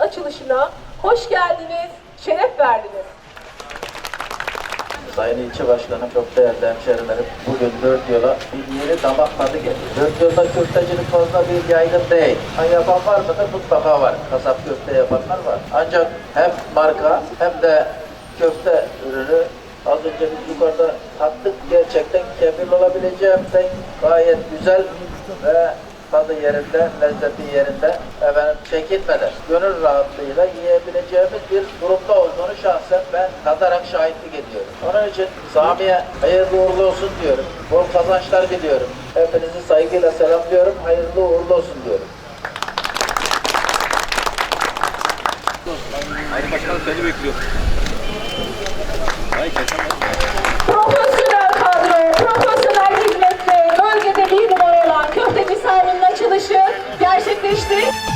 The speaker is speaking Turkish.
açılışına hoş geldiniz, şeref verdiniz. Sayın İlçe Başkanım, çok değerli hemşerilerim. Bugün dört yola bir yeni damak tadı geliyor. Dört yolda köftecilik fazla bir yaygın değil. Ha yapan var mıdır? Mutlaka var. Kasap köfte yapanlar var. Ancak hem marka hem de köfte ürünü az önce biz yukarıda tattık. Gerçekten kefil olabileceğimden gayet güzel ve tadı yerinde, lezzeti yerinde, efendim çekinmeden, gönül rahatlığıyla yiyebileceğimiz bir durumda olduğunu şahsen ben tadarak şahitlik ediyorum. Onun için Sami'ye hayırlı uğurlu olsun diyorum. Bol kazançlar diliyorum. Hepinizi saygıyla selamlıyorum. Hayırlı uğurlu olsun diyorum. Hayır başkanım seni bekliyor. Hayır kesemez. işte.